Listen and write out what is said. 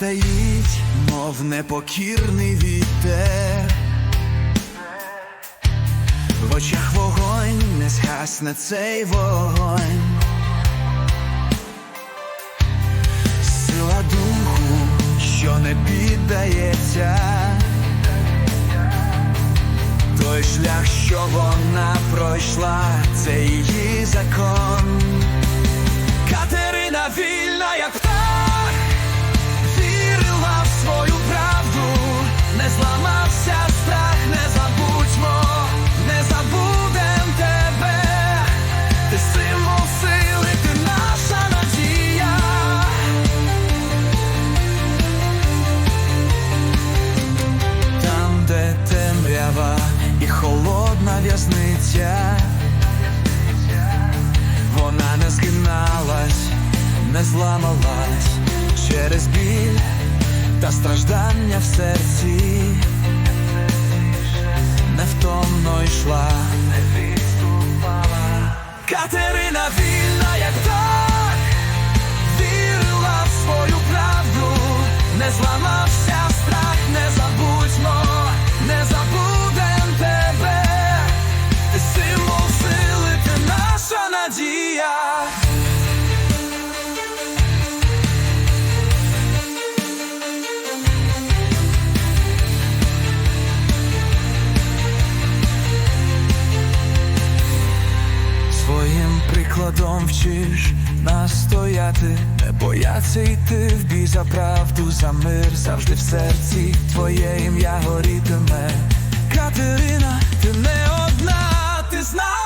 стоїть, мов непокірний вітер. В очах вогонь не згасне цей вогонь. Сила духу, що не піддається. Той шлях, що вона пройшла, це її закон. В'язниця, вона не згиналась, не зламалась. Через біль та страждання в серці, невтомно йшла, не відступала. Катерина вільна, як так, вірила в свою правду, не зламався прикладом вчиш нас не бояться йти в бій за правду, за мир, завжди в серці твоє ім'я горітиме. Катерина, ти не одна, ти знаєш.